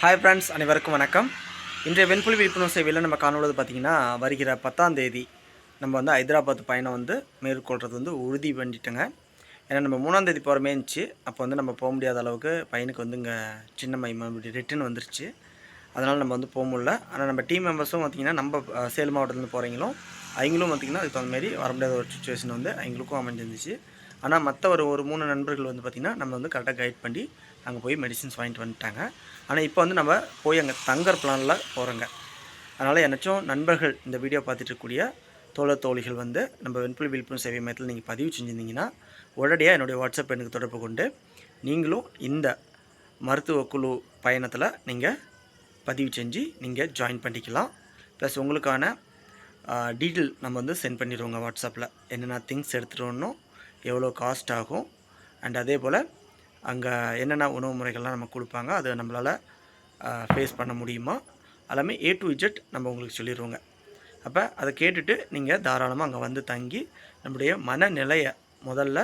Hi friends அனைவருக்கும் வணக்கம். இன்றைய வெண்புலி விழிப்புணர்வு சேவையில் நம்ம காணுவது பார்த்திங்கன்னா வருகிற பத்தாம் தேதி நம்ம வந்து ஹைதராபாத் பயணம் வந்து மேற்கொள்கிறது வந்து உறுதி பண்ணிட்டோங்க. ஏன்னா நம்ம மூணாம் தேதி போகிறமே இருந்துச்சு. அப்போ வந்து நம்ம போக முடியாத அளவுக்கு பையனுக்கு வந்து இங்கே சின்ன மை மறுபடியும் ரிட்டன் வந்துருச்சு. அதனால் நம்ம வந்து போக முடியல. ஆனால் நம்ம டீம் மெம்பர்ஸும் பார்த்திங்கன்னா நம்ம சேலம் மாவட்டத்துலேருந்து போகிறீங்களும் அவங்களும் பார்த்திங்கன்னா அதுக்கு தகுந்த மாதிரி வர முடியாத ஒரு சுச்சுவேஷன் வந்து அவங்களுக்கும் அமைஞ்சிருந்துச்சு. ஆனால் மற்ற ஒரு ஒரு மூணு நண்பர்கள் வந்து பார்த்திங்கன்னா நம்ம வந்து கரெக்டாக கைட் பண்ணி அங்கே போய் மெடிசின்ஸ் வாங்கிட்டு வந்துட்டாங்க. ஆனால் இப்போ வந்து நம்ம போய் அங்கே தங்கர் பிளானில் போகிறோங்க அதனால் என்னச்சும் நண்பர்கள் இந்த வீடியோ பார்த்துட்டு இருக்கக்கூடிய தோழர் தோழிகள் வந்து நம்ம வெண்புலி விழிப்புணர்வு சேவை மையத்தில் நீங்கள் பதிவு செஞ்சுருந்தீங்கன்னா உடனடியாக என்னுடைய வாட்ஸ்அப் எனக்கு தொடர்பு கொண்டு நீங்களும் இந்த மருத்துவ குழு பயணத்தில் நீங்கள் பதிவு செஞ்சு நீங்கள் ஜாயின் பண்ணிக்கலாம். ப்ளஸ் உங்களுக்கான டீட்டெயில் நம்ம வந்து சென்ட் பண்ணிடுவோங்க வாட்ஸ்அப்பில் என்னென்ன திங்ஸ் எடுத்துகிட்டு வரணும் எவ்வளோ காஸ்ட் ஆகும்? அண்ட் அதே போல் அங்கே என்னென்ன உணவு முறைகள்லாம் நம்ம கொடுப்பாங்க அதை நம்மளால் ஃபேஸ் பண்ண முடியுமா? எல்லாமே ஏ டு இஜெட் நம்ம உங்களுக்கு சொல்லிடுவோங்க அப்போ அதை கேட்டுட்டு நீங்கள் தாராளமாக அங்கே வந்து தங்கி நம்முடைய மனநிலையை முதல்ல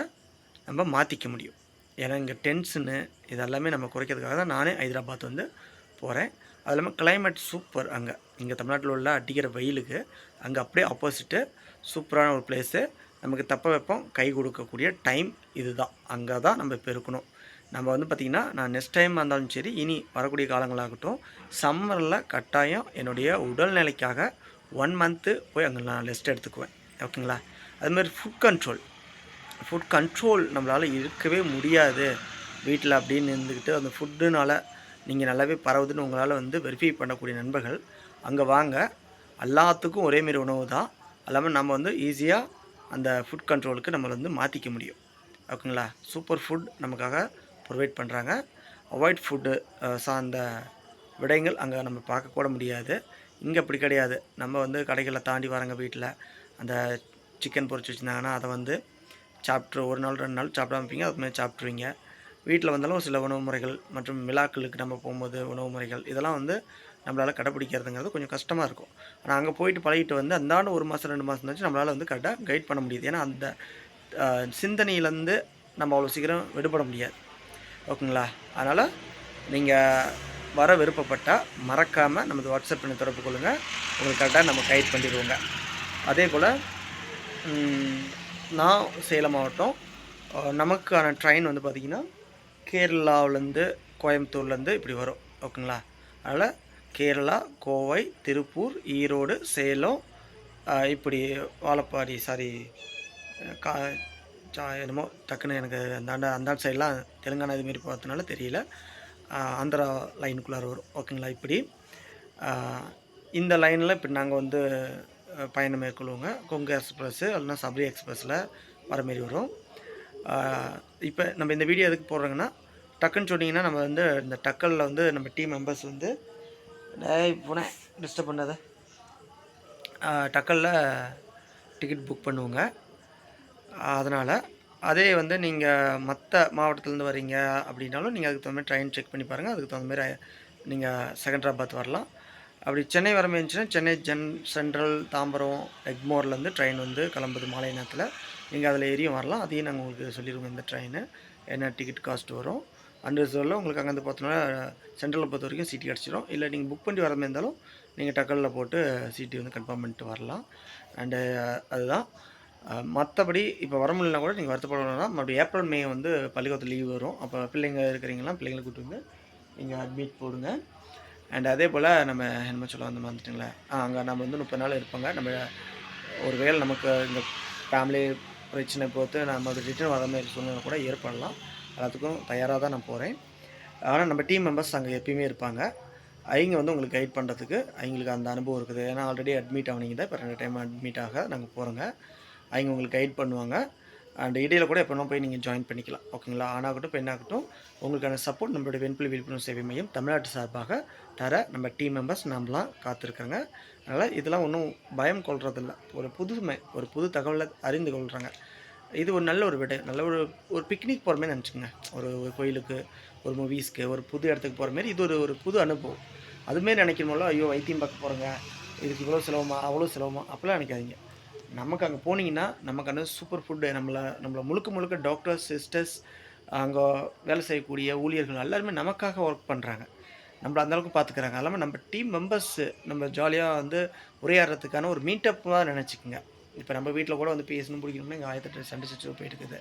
நம்ம மாற்றிக்க முடியும். ஏன்னா இங்கே டென்ஷனு இதெல்லாமே நம்ம குறைக்கிறதுக்காக தான் நானே ஹைதராபாத் வந்து போகிறேன் அது இல்லாமல் கிளைமேட் சூப்பர் அங்கே. இங்கே தமிழ்நாட்டில் உள்ள அடிக்கிற வெயிலுக்கு அங்கே அப்படியே ஆப்போசிட்டு சூப்பரான ஒரு பிளேஸு நமக்கு தப்ப வைப்போம் கை கொடுக்கக்கூடிய டைம் இதுதான். அங்கே தான் நம்ம இப்போ இருக்கணும். நம்ம வந்து பார்த்திங்கன்னா நான் நெக்ஸ்ட் டைம் இருந்தாலும் சரி இனி வரக்கூடிய காலங்களாகட்டும் சம்மரில் கட்டாயம் என்னுடைய உடல்நிலைக்காக ஒன் மந்த்து போய் அங்கே நான் ரெஸ்ட் எடுத்துக்குவேன். ஓகேங்களா? அதுமாதிரி ஃபுட் கண்ட்ரோல் ஃபுட் கண்ட்ரோல் நம்மளால் இருக்கவே முடியாது. வீட்டில் அப்படின்னு இருந்துக்கிட்டு அந்த ஃபுட்டுனால் நீங்கள் நல்லாவே பரவுதுன்னு உங்களால் வந்து வெரிஃபை பண்ணக்கூடிய நண்பர்கள் அங்கே வாங்க. எல்லாத்துக்கும் ஒரேமாரி உணவு தான் எல்லாமே நம்ம வந்து ஈஸியாக அந்த ஃபுட் கண்ட்ரோலுக்கு நம்மளை வந்து மாற்றிக்க முடியும். ஓகேங்களா? சூப்பர் ஃபுட் நமக்காக ப்ரொவைட் பண்ணுறாங்க அவாய்ட் ஃபுட்டு சார்ந்த விடயங்கள் அங்கே நம்ம பார்க்கக்கூட முடியாது. இங்கே அப்படி கிடையாது. நம்ம வந்து கடைகளை தாண்டி வரங்க வீட்டில் அந்த சிக்கன் பொறிச்சு வச்சுருந்தாங்கன்னா அதை வந்து சாப்பிட்ரு ஒரு நாள் ரெண்டு நாள் சாப்பிடாம இருப்பீங்க. அதுமாதிரி சாப்பிட்ருவீங்க வீட்டில் வந்தாலும் சில உணவு முறைகள் மற்றும் விழாக்களுக்கு நம்ம போகும்போது உணவு முறைகள் இதெல்லாம் வந்து நம்மளால் கடைப்பிடிக்கிறதுங்கிறது கொஞ்சம் கஷ்டமாக இருக்கும். ஆனால் அங்கே போயிட்டு பழகிட்டு வந்து அந்தாண்டு ஒரு மாதம் ரெண்டு மாதம் வச்சு நம்மளால் வந்து கரெக்டாக கைட் பண்ண முடியுது. ஏன்னா அந்த சிந்தனையிலேருந்து நம்ம அவ்வளோ சீக்கிரம் விடுபட முடியாது. ஓகேங்களா? அதனால் நீங்கள் வர விருப்பப்பட்டால் மறக்காமல் நமது வாட்ஸ்அப் பண்ணி தொடர்பு கொள்ளுங்கள் உங்களுக்கு கரெக்டாக நம்ம கைட் பண்ணிடுவோங்க. அதே போல் நான் சேலம் மாவட்டம் நமக்கான ட்ரெயின் வந்து பார்த்திங்கன்னா கேரளாவிலேருந்து கோயம்புத்தூர்லேருந்து இப்படி வரும். ஓகேங்களா? அதனால் கேரளா கோவை திருப்பூர் ஈரோடு சேலம் இப்படி வாழப்பாடி சாரி கா சா என்னமோ டக்குன்னு எனக்கு அந்தாண்ட அந்தாண்ட சைட்லாம் தெலுங்கானா இதுமாரி பார்த்ததுனால தெரியல. ஆந்திரா லைனுக்குள்ளார வரும். ஓகேங்களா இப்படி. இந்த லைனில் இப்படி நாங்கள் வந்து பயணம் மேற்கொள்வோங்க. கொங்கு எக்ஸ்பிரஸ்ஸு இல்லைன்னா சபரி எக்ஸ்பிரஸில் வர மாரி வரும். இப்போ நம்ம இந்த வீடியோ எதுக்கு போடுறோங்கன்னா டக்குன்னு சொன்னிங்கன்னா நம்ம வந்து இந்த டக்கலில் வந்து நம்ம டீம் மெம்பர்ஸ் வந்து டேய் போனேன். டிஸ்டர்ப் பண்ணாத. டக்கலில் டிக்கெட் புக் பண்ணுவோங்க. அதனால் அதே வந்து நீங்கள் மற்ற மாவட்டத்துலேருந்து வரீங்க அப்படின்னாலும் நீங்கள் அதுக்கு தகுந்த மாதிரி ட்ரெயின் செக் பண்ணி பாருங்கள் அதுக்கு தகுந்த மாதிரி நீங்கள் செகண்ட்ராபாத் வரலாம். அப்படி சென்னை வர இருந்துச்சுன்னா சென்னை ஜென் சென்ட்ரல் தாம்பரம் எக்மோர்லேருந்து ட்ரெயின் வந்து கிளம்புது மாலை நேரத்தில். நீங்கள் அதில் ஏறியும் வரலாம். அதையும் நாங்கள் உங்களுக்கு சொல்லிடுவோம் இந்த ட்ரெயின் என்ன டிக்கெட் காஸ்ட் வரும். அன்ரிசர்வில் உங்களுக்கு அங்கேருந்து பார்த்தோன்னா சென்ட்ரலில் பொறுத்த வரைக்கும் சீட்டு கிடச்சிரும். இல்லை நீங்கள் புக் பண்ணி வரமே இருந்தாலும் நீங்கள் டக்கலில் போட்டு சீட்டு வந்து கன்ஃபார்ம் பண்ணிட்டு வரலாம். அண்டு அதுதான். மற்றபடி இப்போ வர முடியலனா கூட நீங்கள் வருத்தப்படணும்னா மறுபடியும் ஏப்ரல் மே வந்து பள்ளிக்கூடத்தில் லீவ் வரும். அப்போ பிள்ளைங்க இருக்கிறீங்களா? பிள்ளைங்களை கூப்பிட்டு வந்து நீங்கள் அட்மிட் போடுங்க. அண்ட் அதே போல் நம்ம என்ன சொல்ல வந்து வந்துட்டுங்களே அங்கே நம்ம வந்து முப்பது நாள் இருப்பாங்க. நம்ம ஒரு வேளை நமக்கு இந்த ஃபேமிலி பிரச்சனை பொறுத்து நம்ம ரிட்டர்ன் வர மாதிரி சூழ்நிலை கூட ஏற்படலாம். எல்லாத்துக்கும் தயாராக தான் நான் போகிறேன் ஆனால் நம்ம டீம் மெம்பர்ஸ் அங்கே எப்பயுமே இருப்பாங்க. அவங்க வந்து உங்களுக்கு கைட் பண்ணுறதுக்கு அவங்களுக்கு அந்த அனுபவம் இருக்குது. ஏன்னா ஆல்ரெடி அட்மிட் ஆனீங்க தான் இப்போ ரெண்டு டைம் அட்மிட் ஆக நாங்கள் போகிறோங்க அவங்க உங்களுக்கு கைட் பண்ணுவாங்க. அண்ட் இடையில கூட எப்போனா போய் நீங்கள் ஜாயின் பண்ணிக்கலாம். ஓகேங்களா ஆனாகட்டும் பெண்ணாகட்டும் உங்களுக்கான சப்போர்ட் நம்மளுடைய வெண்புலி விழிப்புணர்வு சேவை மையம் தமிழ்நாட்டு சார்பாக தர நம்ம டீம் மெம்பர்ஸ் நம்மளாம் காத்திருக்காங்க. அதனால் இதெல்லாம் ஒன்றும் பயம் கொள்றதில்ல. ஒரு புதுமை ஒரு புது தகவலை அறிந்து கொள்கிறாங்க இது ஒரு நல்ல ஒரு விடை. நல்ல ஒரு ஒரு பிக்னிக் போகிற மாதிரி நினச்சிக்கோங்க. ஒரு ஒரு கோயிலுக்கு ஒரு மூவிஸ்க்கு ஒரு புது இடத்துக்கு போகிற மாதிரி இது ஒரு ஒரு புது அனுபவம். அதுமாரி நினைக்கணும்ல ஐயோ வைத்தியம் பார்க்க போகிறோங்க இதுக்கு இவ்வளோ செலவுமா? அவ்வளோ செலவுமா? அப்படிலாம் நினைக்காதீங்க. நமக்கு அங்கே போனீங்கன்னா நமக்கான சூப்பர் ஃபுட்டு நம்மளை நம்மளை முழுக்க முழுக்க டாக்டர்ஸ் சிஸ்டர்ஸ் அங்கே வேலை செய்யக்கூடிய ஊழியர்கள் எல்லாருமே நமக்காக ஒர்க் பண்ணுறாங்க நம்மளை அந்தளவுக்கு பார்த்துக்கிறாங்க அது நம்ம டீம் மெம்பர்ஸு நம்ம ஜாலியாக வந்து உரையாடுறதுக்கான ஒரு மீட்டப்பாக நினச்சிக்கோங்க. இப்போ நம்ம வீட்டில் கூட வந்து பேசணும் பிடிக்கணும்னா இங்கே ஆயிரத்தெட்டு சண்டை சிச்சு போயிட்டு இருக்குது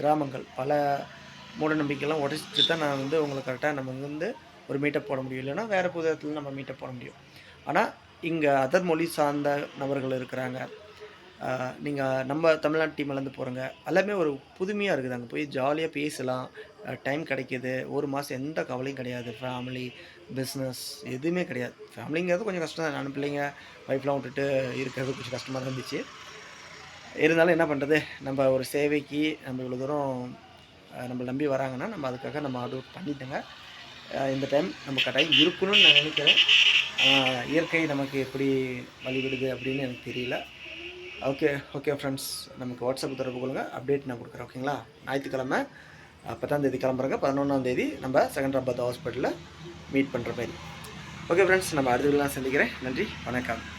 கிராமங்கள் பல மூட நம்பிக்கைலாம் உடச்சிட்டு தான் நான் வந்து உங்களை கரெக்டாக நம்ம வந்து ஒரு மீட்டப் போட முடியும். இல்லைன்னா வேறு புது இடத்துல நம்ம மீட்டப் போட முடியும். ஆனால் இங்கே அதர் மொழி சார்ந்த நபர்கள் இருக்கிறாங்க. நீங்கள் நம்ம தமிழ்நாட்டு டீம்லேருந்து போகிறோங்க எல்லாமே ஒரு புதுமையாக இருக்குது. அங்கே போய் ஜாலியாக பேசலாம். டைம் கிடைக்கிது. ஒரு மாதம் எந்த கவலையும் கிடையாது. ஃபேமிலி பிஸ்னஸ் எதுவுமே கிடையாது. ஃபேமிலிங்கிறது கொஞ்சம் கஷ்டம் தான். நான் பிள்ளைங்க ஒய்ஃப்லாம் விட்டுட்டு இருக்கிறது கொஞ்சம் கஷ்டமாக தான் இருந்துச்சு. இருந்தாலும் என்ன பண்ணுறது நம்ம ஒரு சேவைக்கு நம்ம இவ்வளோ தூரம் நம்மளை நம்பி வராங்கன்னா நம்ம அதுக்காக நம்ம ஆர்டர் பண்ணிட்டோங்க இந்த டைம் நம்ம கட்டாயம் இருக்கணும்னு நான் நினைக்கிறேன். இயற்கை நமக்கு எப்படி வழிவிடுது அப்படின்னு எனக்கு தெரியல. ஓகே ஓகே ஃப்ரெண்ட்ஸ் நமக்கு வாட்ஸ்அப் தொடர்பு கொள்ளுங்க. அப்டேட் நான் கொடுக்குறேன் ஓகேங்களா ஞாயிற்றுக்கிழமை அஹ், பத்தாம் தேதி கிளம்புறங்க பதினொன்றாம் தேதி நம்ம செகண்டராபாத் ஹாஸ்பிட்டலில் மீட் பண்ணுற மாதிரி. ஓகே ஃப்ரெண்ட்ஸ் நம்ம அடுத்த சந்திக்கிறேன். நன்றி வணக்கம்.